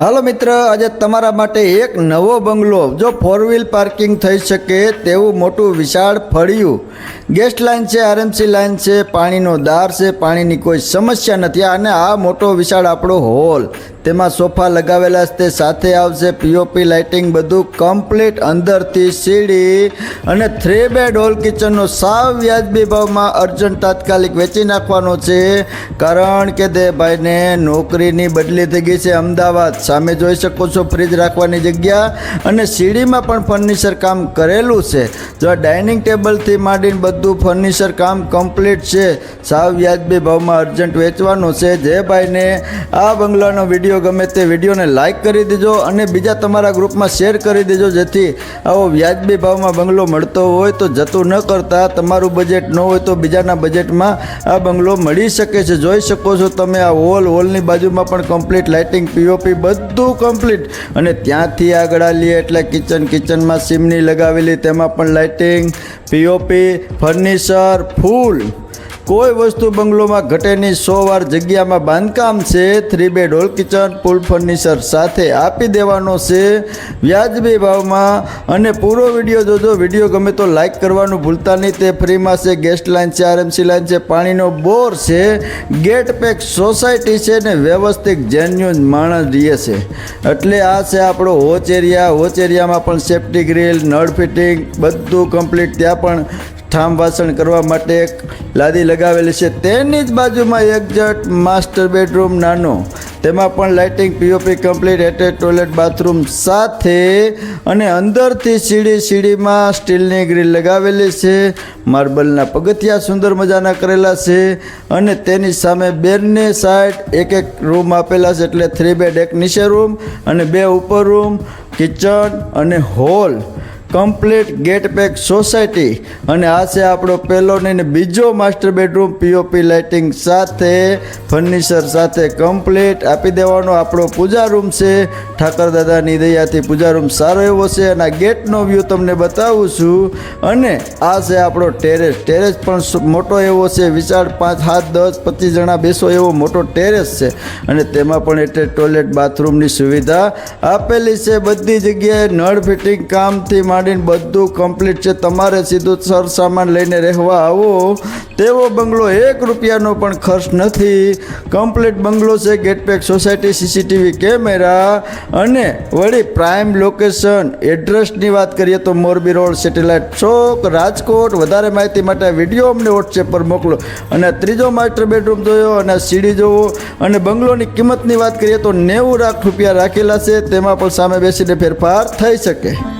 હાલો મિત્ર, આજે તમારા માટે એક નવો બંગલો. જો ફોર વ્હીલ પાર્કિંગ થઈ શકે તેવું મોટું વિશાળ ફળિયું. ગેસ્ટ લાઇન છે આરએમસી લાઇન છે, પાણીનો દાર છે, પાણીની કોઈ સમસ્યા નથી. અને આ મોટો વિશાળ આપણો હોલ. તેમાં સોફા લગાવેલા છે, તે સાથે આવશે પીઓપી લાઇટિંગ બધું કમ્પ્લીટ અંદરથી સીડી અને થ્રી બેડ હોલ કિચનનો સાવ વ્યાજબી ભાવમાં અર્જન્ટ તાત્કાલિક વેચી નાખવાનો છે. કારણ કે તે ભાઈને નોકરીની બદલી થઈ ગઈ છે અમદાવાદ. સામે જોઈ શકો છો ફ્રીજ રાખવાની જગ્યા અને સીડીમાં પણ ફર્નિચર કામ કરેલું છે. જો ડાઇનિંગ ટેબલથી માંડીને બધું ફર્નિચર કામ કમ્પ્લીટ છે, સાવ વ્યાજબી ભાવમાં અર્જન્ટ વેચવાનો છે. જે ભાઈને આ બંગલાનો વીડિયો ગમે તે વિડીયોને લાઇક કરી દેજો અને બીજા તમારા ગ્રુપમાં શેર કરી દેજો જેથી આવો વ્યાજબી ભાવમાં બંગલો મળતો હોય તો જતું ન કરતા, તમારું બજેટ ન હોય તો બીજાના બજેટમાં આ બંગલો મળી શકે છે. જોઈ શકો છો તમે આ હોલ હોલની બાજુમાં પણ કમ્પ્લીટ લાઇટિંગ પીઓપી બધું કમ્પ્લીટ અને ત્યાંથી આગળ આવીએ એટલે કિચન કિચનમાં સીમની લગાવેલી, તેમાં પણ લાઇટિંગ પીઓપી ફર્નિચર ફૂલ. કોઈ વસ્તુ બંગલોમાં ઘટેની સો વાર જગ્યામાં બાંધકામ છે three bed hall kitchen full furniture સાથે આપી દેવાનો છે વ્યાજબી ભાવમાં. અને પૂરો વીડિયો જોજો, વીડિયો ગમે તો લાઈક કરવાનું ભૂલતા નહીં, તે ફ્રીમાં છે ગેસ્ટ લાઇન છે, આરએમસી લાઇન છે, પાણીનો બોર છે, ગેટ પેક સોસાયટી છે ને વ્યવસ્થિત જેન્યુન માણસ રહે છે. એટલે આ છે આપણો હોચ એરિયા, હોચ એરિયામાં પણ સેફ્ટી ગ્રીલ નળ ફિટિંગ બધું કમ્પ્લીટ ત્યાં પણ ઠામ વાસણ કરવા માટે એક લાદી લગાવેલી છે. તેની જ બાજુમાં એક્ઝેક્ટ માસ્ટર બેડરૂમ નાનો. તેમાં પણ lighting POP complete attach toilet, bathroom સાથે અને અંદરથી સીડી સીડીમાં સ્ટીલની ગ્રીલ લગાવેલી છે. માર્બલના પગથિયા સુંદર મજાના કરેલા છે અને તેની સામે બેરની સાઈડ એક એક રૂમ આપેલા છે એટલે થ્રી બેડ એક નીચે રૂમ અને બે ઉપર રૂમ, કિચન અને hall. Complete gate pack society અને આ છે આપણો પહેલો ને બીજો માસ્ટર બેડરૂમ પીઓપી લાઇટિંગ સાથે ફર્નિચર સાથે કમ્પ્લીટ. આપી દેવાનો આપણો પૂજા રૂમ છે. ઠાકર દાદાની દયાથી પૂજા રૂમ સારો એવો છે અને આ ગેટનો વ્યૂ તમને બતાવું છું. અને આ છે આપણો ટેરેસ ટેરેસ પણ મોટો એવો છે. વિશાળ પાંચ સાત દસ, પચીસ જણા બેસો એવો મોટો ટેરેસ છે. અને તેમાં પણ એટલે ટોયલેટ બાથરૂમની સુવિધા આપેલી છે. બધી જગ્યાએ નળ ફિટિંગ કામથી માંડીને બધું કમ્પ્લીટ છે. તમારે સીધું સર સામાન લઈને રહેવા આવો. તેવો બંગલો એક રૂપિયાનો પણ ખર્ચ નથી. કમ્પ્લીટ બંગલો છે ગેટપેક સોસાયટી સીસીટીવી કેમેરા. અને વળી પ્રાઇમ લોકેશન એડ્રેસની વાત કરીએ તો મોરબી રોડ સેટેલાઇટ ચોક, રાજકોટ. વધારે માહિતી માટે વીડિયો અમને વોટ્સએપ પર મોકલો. અને ત્રીજો માસ્ટર બેડરૂમ જોયો અને સીડી જોવો. અને બંગલોની કિંમતની વાત કરીએ તો નેવું લાખ રૂપિયા રાખેલા છે. તેમાં પણ સામે બેસીને ફેરફાર થઈ શકે.